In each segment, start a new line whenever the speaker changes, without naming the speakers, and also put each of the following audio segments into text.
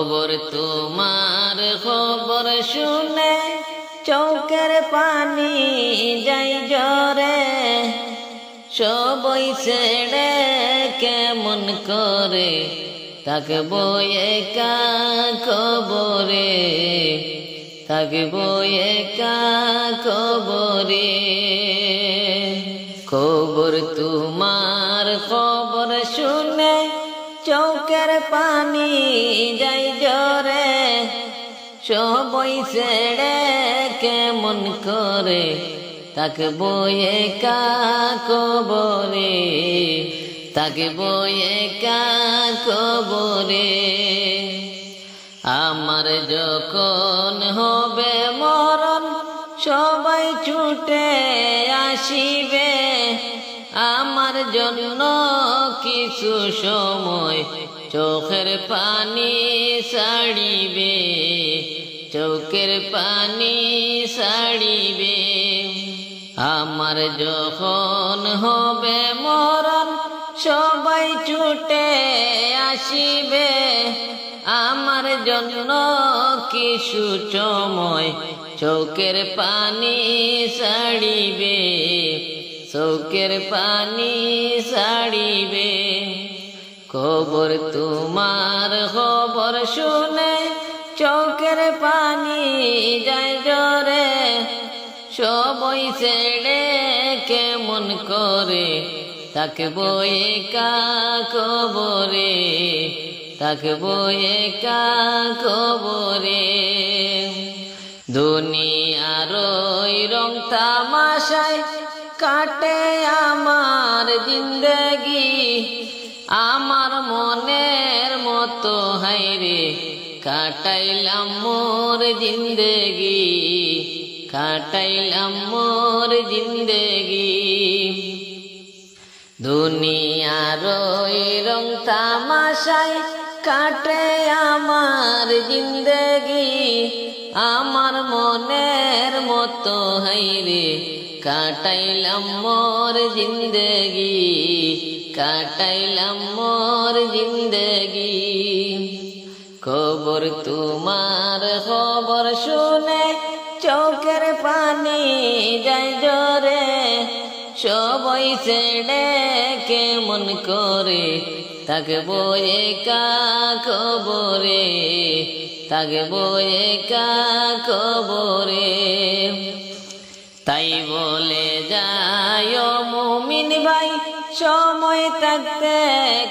খবর তোমার খবর শুনে চৌকের পানি যাই জরে সবই ছেড়ে কেমন করে তাকে বয়ে খবরে? তাকে বয়ে খবরে? খবর তোমার চৌকের পানি যাই জরে, সবই ছেড়ে কেমন করে তাকে বয়ে কা কবরে তাকে বয়ে কা কবরে। আমার যখন হবে মরণ, সবাই ছুটে আসিবে। আমার জন্য কিছু সময় চোখের পানি সাড়িবে চোখের পানি সাড়িবে আমার যখন হবে মরণ, সবাই ছুটে আসিবে। আমার জন্য কিছু সময় চোখের পানি সাড়িবে চোখের পানি সাড়িবে খবর তোমার খবর শুনে চোখের পানি যায় জরে সবই ছেড়ে কেমন করে? তাকে বয়ে কা কবরে তাকে বয়ে কা কবরে। দুনিয়ার ওই রং তামাশায় কাটে আমার জিন্দগি। আমার মনের মতো হাইরে কাটাইলাম মোর জিন্দগি, কাটাইলাম মোর জিন্দগি। দুনিয়ার রং তামাশায় কাটে আমার জিন্দগি। আমার মনের মতো হাইরে কাটাইলাম মোর জিন্দগি। কাটাইলাম মোর জিন্দগি। খবর তোমার খবর শুনে চোখের পানি যায় জরে। সবই ছেড়ে কেমন করে তাকে বয়ে কা খবরে তাকে বয়ে কা খবরে তাই বলে যায় মুমিন ভাই সময় থাকতে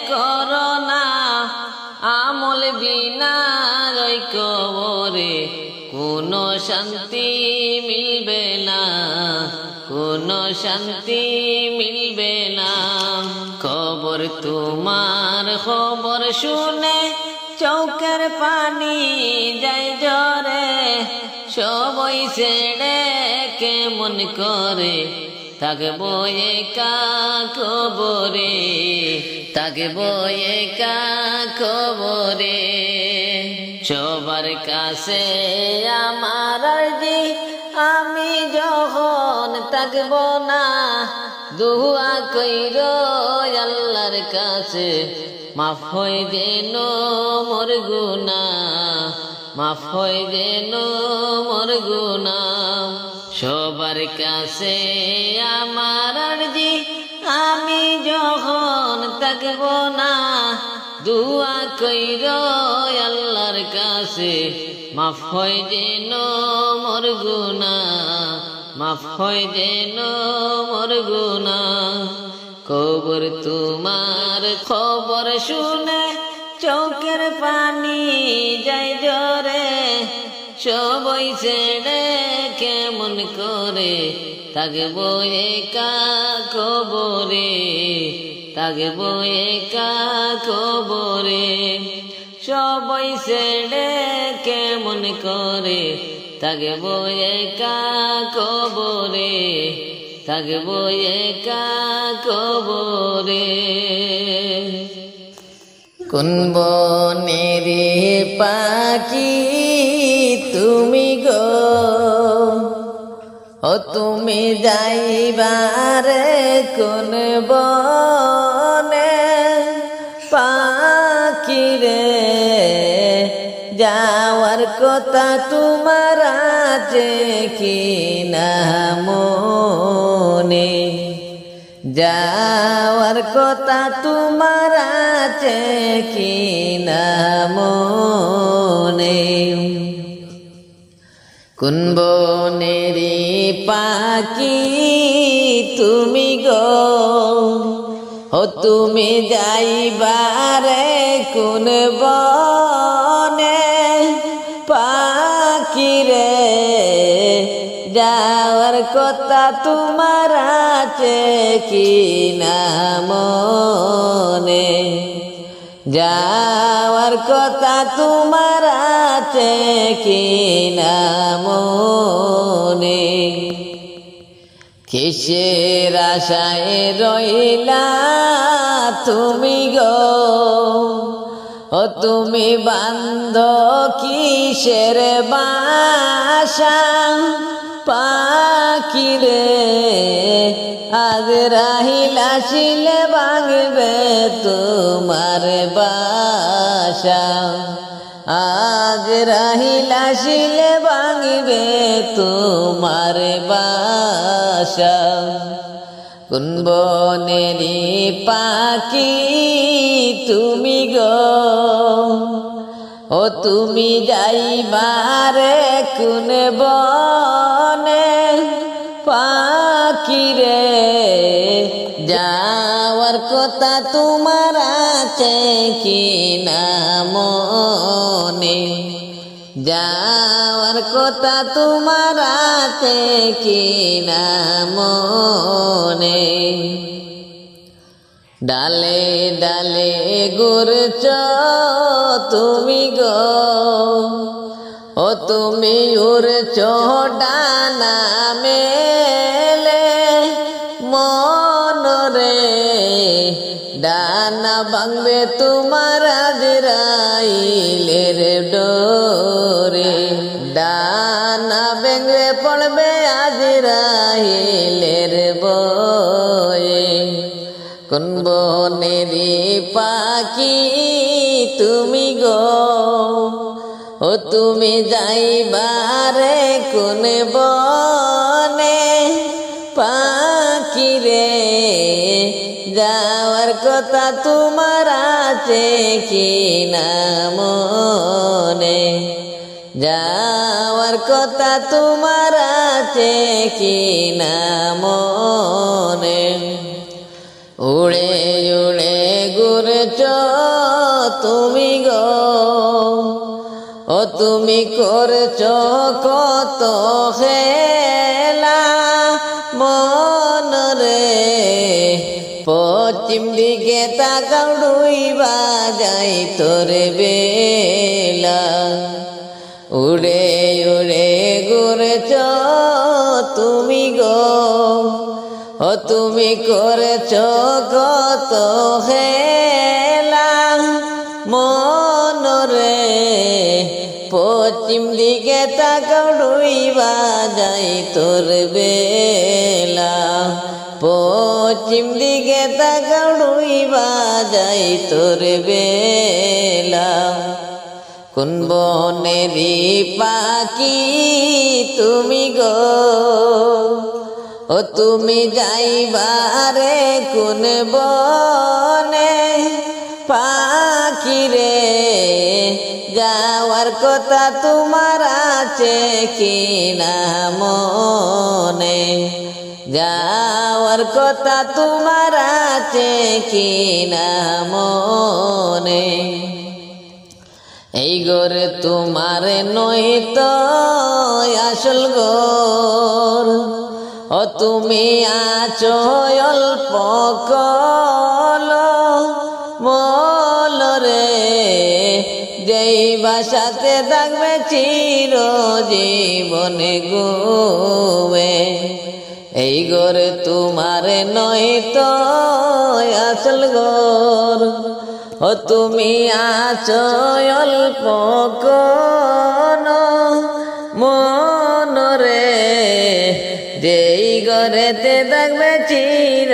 করোনা আমল বিনা রই কবরে কোনো শান্তি মিলবে না। কোনো শান্তি মিলবে না। খবর তোমার খবর শুনে চৌকের পানি যায় জরে সবই ছেড়ে কেমন করে তাকে বয়ে কা খবরে তাকে বয়ে কা খবরে সবার কাছে আমার আরজি, আমি যখন থাকব না, দুয়া কইর আল্লাহর কাছে, মাফ হয়ে যেন মোর গুনা মাফ হয়ে যেন মোর গুনা সবার কাছে আমার আরজি, আমি যখন থাকব না, দুয়া কইর আল্লাহর কাছে। মাফ হয় যেন মোর গুনা মাফ হয় যেন মোর গুনা খবর তোমার খবর শুনে চৌকের পানি যাই জরে। সবই ছেড়ে কেমন করে তাকে বয়ে কা খবরে তাকে বয়ে কা খবরে। সবই ছেড়ে কেমন করে তাকে বয়ে কা খবরে তাকে বয়ে কা খবরে। কোন বনেরে পাখি তুমি গো? ও তুমি যাইবারে কোন বনে পাখি রে? যাওয়ার কথা তোমার আছে কি না মনে? যাওয়ার কথা তোমার আছে কি মনে? কোন বনেরি পাখি তুমি গো? ও তুমি যাইবারে কোন বনে পাখি রে? যাওয়ার কথা তোমার আছে কি না মনে? যাওয়ার কথা তোমার আছে কি মনে? কিসের আশায় রইলা তুমি গো? ও তুমি বান্ধ কিসের বাসা? পাখিরে আজ রাহিলা শিলে ভাঙবে তোমার বাসা। আজ রাহিলা শিলে ভাঙবে তোমার বাসা। কোন বনেরি পাখি তুমি গো? ও তুমি যাইবারে কোন বনে পাখি রে? কথা তোমার আছে কি মনে? যাওয়ার কথা তোমার আছে কি মনে? ডালে ডালে গুরচ তুমি গো। ও তুমি উড়ছ ডানা মেলে ডানা ভাঙবে তোমার আজরাইলের ডোরে। ডানা ভেঙে পড়বে আজরাইলের বয়ে। কোন বনেরি পাখি তুমি গো? ও তুমি যাইবারে কোন বনে? যাওয়ার কথা তোমার আছে কি মনে? যাওয়ার কথা তোমার আছে কি মনে? উড়ে উড়ে ঘুরছ তুমি গো। ও তুমি করছ কত খেলা দিকে তাকাও ডুইবা যাই তোর বেলা? উড়ে উড়ে ঘুরছ তুমি গো। ও তুমি করেছ কত হেলা? মনরে পশ্চিম দিকে তাকাও ডুইবা যাই তোর বেলা। পশ্চিম দিকে তাকাও ডুইবা যাই তোর বেলা। কোন বনেরি পাখি তুমি গো? ও তুমি যাইবারে কোন বনে পাখি রে? যাওয়ার কথা তোমার আছে কি না মনে? যাওয়ার কথা তোমার আছে কি না মনে? এই গরে তোমার নই তো আসল গোর ও তুমি আছো অল্প কল। মল রে, যেই বাসাতে থাকবে চির জীবনে গুবে এই গরে তোমার নয় তো আসল গোর ও তুমি আছো অল্প মনরে। যেই ঘরেতে থাকবে চির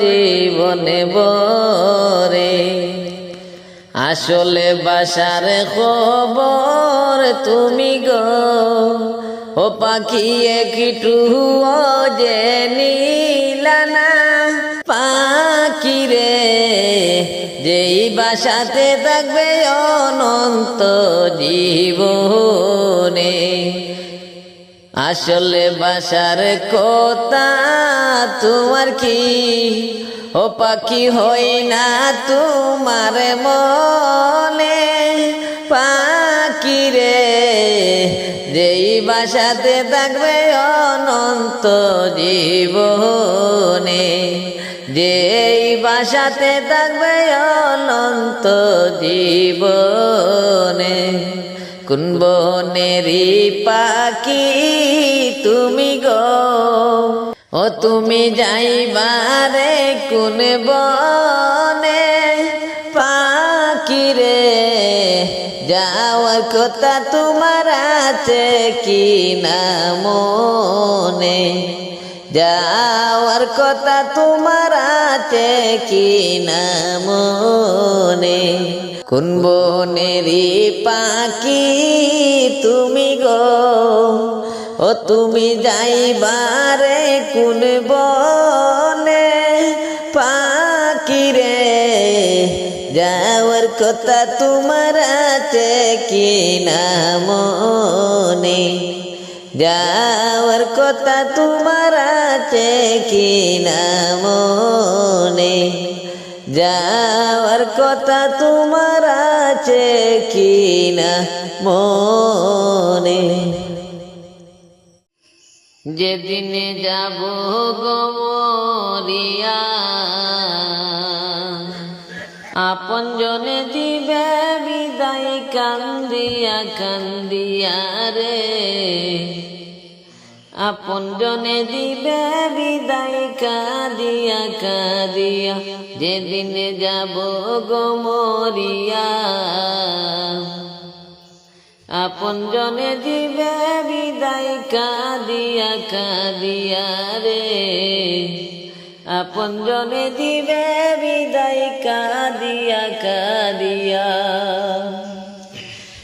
জীবনে বরে আসলে বাসার খবর তুমি গো। ও পাখি একটু যে নীলানা পাখি রে, যেই বাসাতে থাকবে অনন্ত জীবনে। আসলে বাসার কথা তোমার কি? ও পাখি হই না তোমার মনে। বাসাতে থাকবে অনন্ত জীবনে। যেই বাসাতে থাকবে অনন্ত জীবনে। কোন বনেরি পাখি তুমি গো? ও তুমি যাইবারে কোন বনে যাওয়ার কথা তোমার আছে কি না মনে? যাওয়ার কথা তোমার আছে কি না মনে? কোন বনেরি পাখি তুমি গো? ও তুমি যাইবারে কোন বনে পাখি রে? যাওয়ার কথা তোমার আছে কি না মনে যাওয়ার কথা তোমার আছে কি না মনে যাওয়ার কথা তোমার আছে কি না মনে যেদিনে যাব গমরিয়া আপন জনে দিবে বিদায় কান্দিয়া কান্দিয়া রে। আপন জনে দিবে বিদায় কাঁদিয়া কাঁদিয়া, যেদিনে যাব গমরিয়া আপন জনে দিবে বিদায় কাঁদিয়া কাঁদিয়া রে। আপন জনে দিবে বিদায় কাঁদিয়া কাঁদিয়া।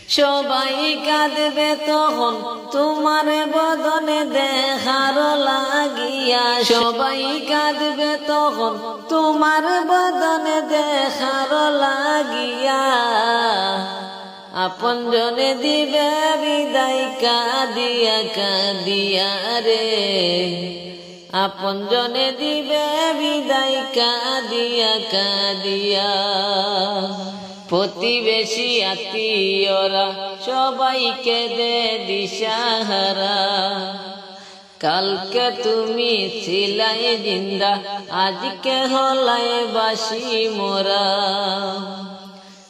সবাই কাঁদবে তখন তোমার বদনে দেখার লাগিয়া। সবাই কাঁদবে তখন তোমার বদনে দেখার লাগিয়া। আপন জনে দিবে বিদায় কাঁদিয়া কাঁদিয়া রে। আপন জনে দিবে বিদায় কাঁদিয়া কাঁদিয়া। প্রতিবেশী আত্মীয়রা সবাইকে দে দিশাহারা। কালকে তুমি ছিলাই জিন্দা আজকে হলাই বাসি মোরা।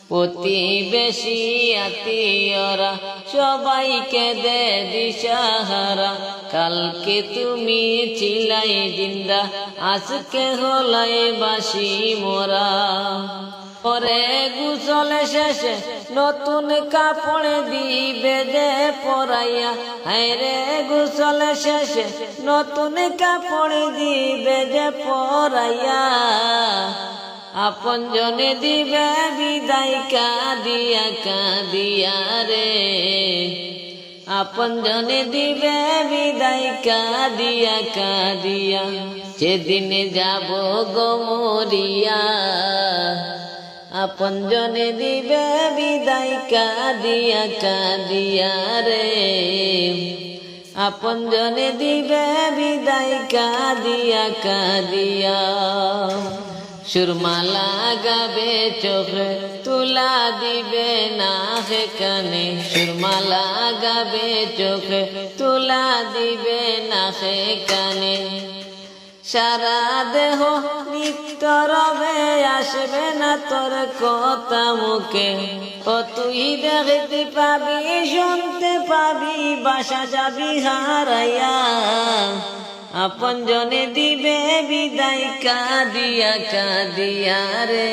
প্রতিবেশী আত্মীয়রা সবাইকে দে দিশাহারা। কালকে তুমি ছিলাই জিন্দা আজকে হলাই বাসি মোরা। পরে গুসলে শেষে নতুন কাপড় দিবে যে পরাইয়া। হায়রে গুসলে শেষে নতুন কাপড় দিবে যে পরাইয়া। আপন জনে দিবে বিদায় কাঁদিয়া কাঁদিয়া রে। আপন জনে দিবে বিদায় কাঁদিয়া কাঁদিয়া। সেদিনে যাব গমরিয়া আপন জনে দিবে বিদায়, কাঁদিয়া কাঁদিয়া রে। আপন জনে দিবে বিদায়, কাঁদিয়া কাঁদিয়া। সুরমালা গাবে চোখে, তুলা দিবে না কানে সুরমালা লাগাবে চোখে, তুলা দিবে না কানে সারা দেহ নিত্য রবে আসবে না তোর কথা মুখে। ও তুই দেখতে পাবি, শুনতে পাবি, বাসা যাবি হারাইয়া। আপন জনে দিবে বিদায় কাঁদিয়া কাঁদিয়া রে।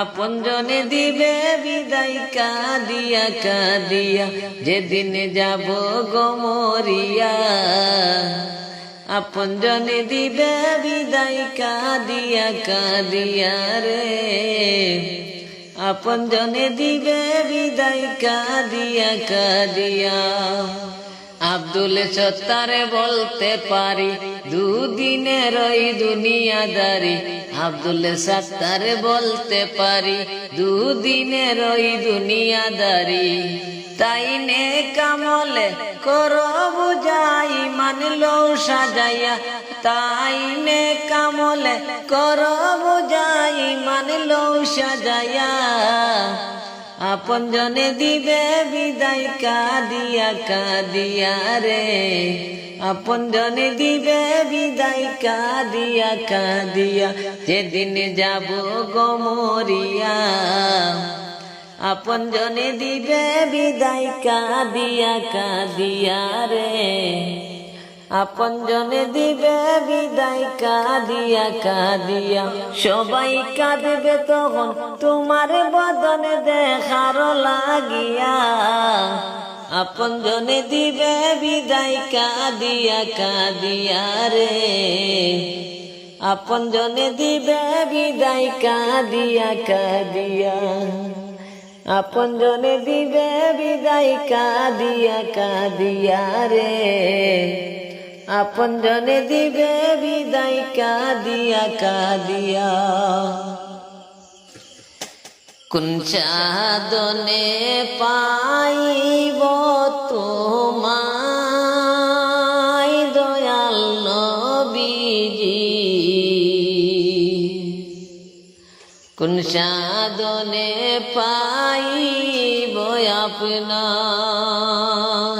আপন জনে দিবে বিদায় কাঁদিয়া কাঁদিয়া। যেদিন যাব গমরিয়া আপন জনে দিবে বিদায় কাঁদিয়া কাঁদিয়া রে। আপন জনে দিবে বিদায় কাদিয়া কাদিয়া। আব্দুল সত্তারে বলতে পারি দুদিনের ওই দুনিয়াদারি। আব্দুল সত্তারে বলতে পারি দুদিনের ওই দুনিয়াদারি। তাই নে কামলে করো মানলো সাজাইয়া, তাই নে কামলে করো বুঝাই মানলো সাজাইয়া। আপন জনে দিবে বিদায় কাদিয়া কাদিয়া রে। আপন জনে দিবে বিদায় কাদিয়া কাদিয়া, যেদিন যাব গমরিয়া আপন জনে দিবে বিদায় কাদিয়া কাদিয়া রে। আপন জনে দিবে বিদায়, কাদিয়া কাদিয়া। সবাই কাঁদবে তখন তোমার বদনে দেখার লাগিয়া। আপন জনে দিবে বিদায়, কাদিয়া কাদিয়া রে। আপন জনে দিবে বিদায়, কাদিয়া কাদিয়া। আপন জনে দিবে বিদায়, কাদিয়া কাদিয়া রে। আপন জনে দিবে বিদায় কাদিয়া কাদিয়া। কোন সাধনে পাইব তোমায় দয়াল নবীজি? কোন সাধনে পাইব আপনার?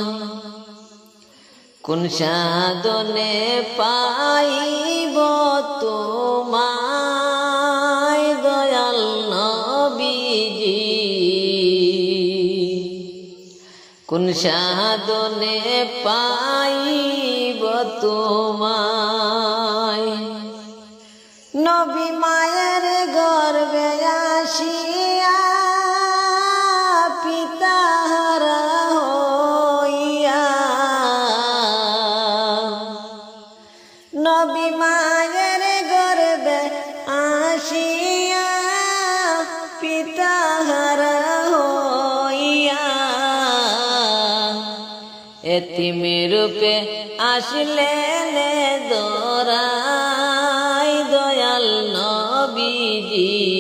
কোন সাধনে পাইব তোমায় দয়াল নবীজি? কোন সাধনে পাইব এতিমি রূপে আসলেন দোরাই দয়াল নবীজি।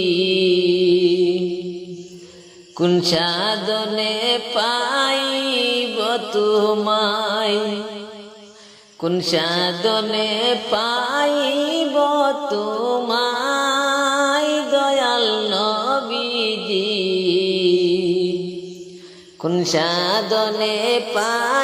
কোন সাধনে পাইব তোমায়? কোন সাধনে পাইব তোমায় দয়াল নবীজি? কোন সাধনে পাইব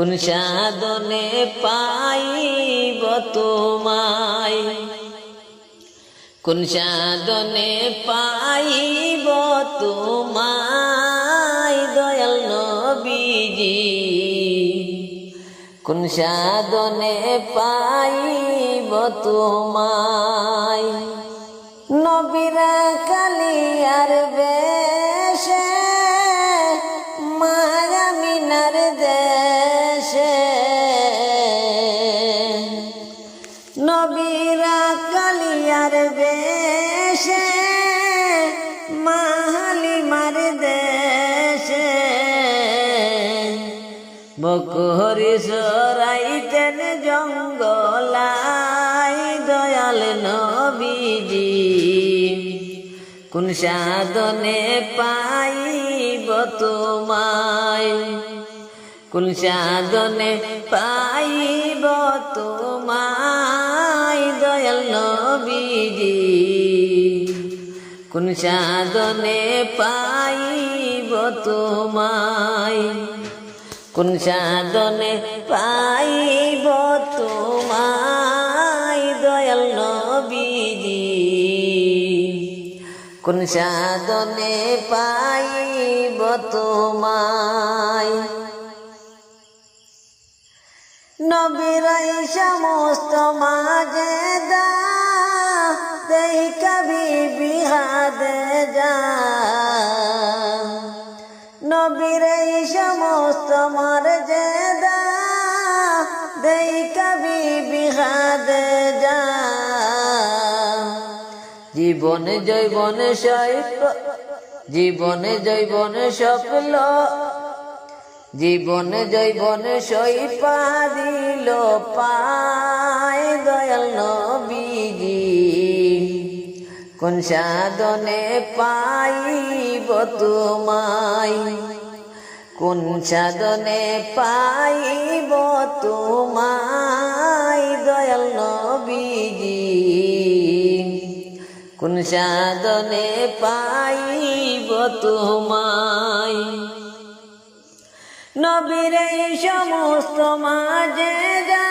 কোন সাধনে পাইব তোমায়? কোন সাধনে পাইব তোমায় দয়াল নবীজি? কোন সাধনে পাইব তোমায়? নবীরা কালিয়ার বেশে সরাইতেন জঙ্গলাই দয়াল নবীজি। কোন সাধনে পাইব তোমায়? কোন সাধনে পাইব তোমায় দয়াল নবীজি? কোন সাধনে পাইব তোমায়? কোন সাধনে পাইব তোমায় দয়াল নবীজি? কোন সাধনে পাইব তোমায়? নবীরাই সমস্ত মা জীবনে জৈবনে সৈপ জীবনে জৈবনে সফল জীবনে জৈবনে সৈপা দিল পায় দয়াল নবীজি। কোন সাধনে পাইব তোমায়? কোন সাধনে পাইব তোমায়? কোন সাধনে পাইব তোমায়? নবীর এই সমস্ত মাঝে যা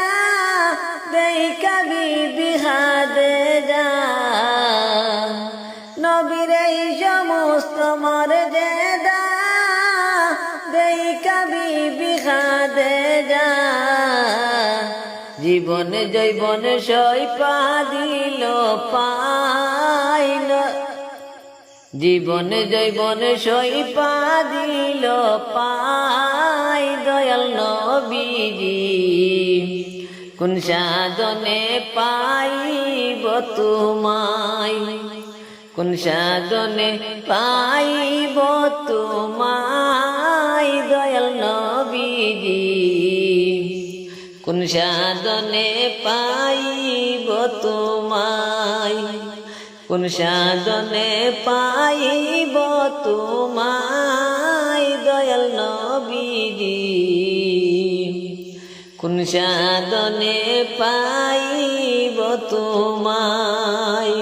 দেই কবি বিহাদে যা। নবীর এই সমস্ত মার যে দা দেই কবি বিহাদে যা। জীবনে জৈবনে সৈপা দিল পাইল জীবনে জৈবনে সৈপা দিল পাই দয়াল নবীজি। কোন সাধনে পাইব তোমায়? কোন সাধনে পাইব তোমায় দয়াল নবীজি? কোন সাধনে পাইব তোমায়? কোন সাধনে পাইব তোমায় দয়াল নবীজি। কোন সাধনে পাইব তোমায়